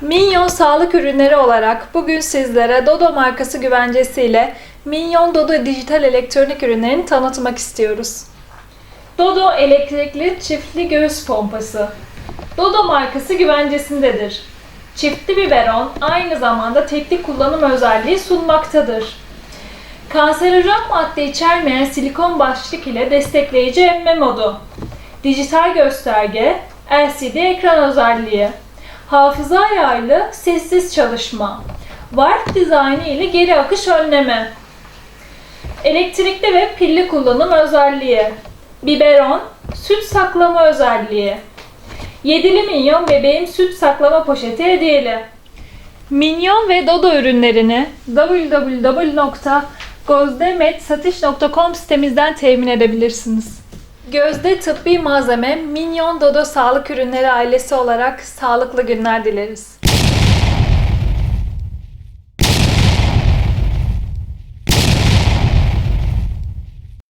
Minyon sağlık ürünleri olarak bugün sizlere Dodo markası güvencesiyle Minyon Dodo dijital elektronik ürünlerini tanıtmak istiyoruz. Dodo elektrikli çiftli göğüs pompası. Dodo markası güvencesindedir. Çiftli biberon aynı zamanda tekli kullanım özelliği sunmaktadır. Kanserojen madde içermeyen silikon başlık ile destekleyici emme modu. Dijital gösterge, LCD ekran özelliği. Hafıza yaylı sessiz çalışma. Warp dizaynı ile geri akış önleme. Elektrikli ve pilli kullanım özelliği. Biberon, süt saklama özelliği. Yedili minyon bebeğim süt saklama poşeti hediyeli. Minyon ve Dodo ürünlerini www.gozdemetsatış.com sitemizden temin edebilirsiniz. Gözde tıbbi malzeme Minyon Dodo sağlık ürünleri ailesi olarak sağlıklı günler dileriz.